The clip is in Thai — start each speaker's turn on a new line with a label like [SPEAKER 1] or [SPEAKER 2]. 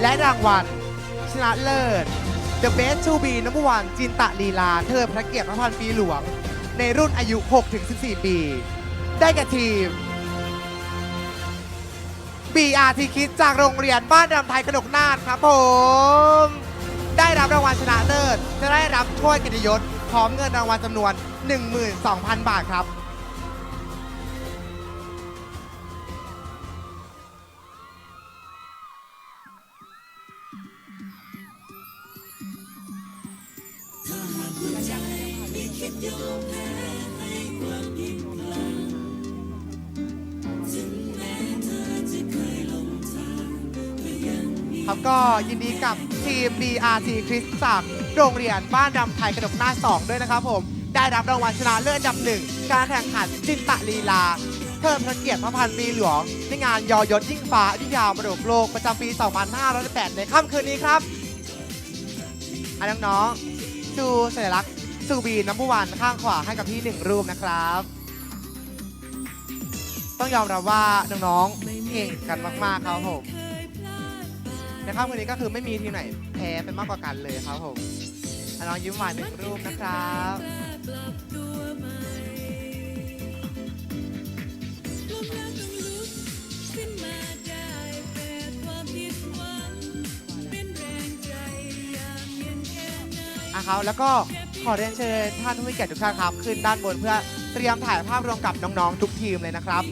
[SPEAKER 1] และรางวัลชนะเลิศ The Best to be Number One จินตะลีลาเทิดพระเกียรติพระพันปีหลวง ในรุ่นอายุ 6-14 ปี ได้แก่ทีม BRT คิดจากโรงเรียนบ้านรำไทยกระดกนาฏครับผม ได้รับรางวัลชนะเลิศ จะได้รับถ้วยกิตยศพร้อมเงินรางวัลจำนวน 12,000 บาทครับ ครับก็ยินดีกับทีม BRT คริสตจากโรงเรียนบ้านรำไทยกระดกหน้า 2 ด้วยนะครับผม ได้รับรางวัลชนะเลิศอันดับหนึ่งการแข่งขันจินตะลีลา เทิดพระเกียรติพระพันปีหลวง ในงานยอยศยิ่งฟ้าอยุธยามรดกโลกประจำปี 2508 ในค่ำคืนนี้ครับอันน้องๆ ดูสัญลักษณ์ซูบีน้ำผู้วันข้างขวาให้กับพี่หนึ่งรูปนะครับ ต้องยอมรับว่าน้องๆเก่งกันมากๆครับผมในค่ำคืนนี้ก็คือไม่มีทีมไหนแพ้เป็นมากกว่ากันเลยครับผมอะน้องยิ้มหวานหนึ่งรูปนะครับะครับแล้วก็ขอเรียนเชิญท่านผู้มีเกียรติทุกท่านครับ ขึ้นด้านบนเพื่อเตรียมถ่ายภาพรวมกับน้องๆทุกทีมเลยนะครับ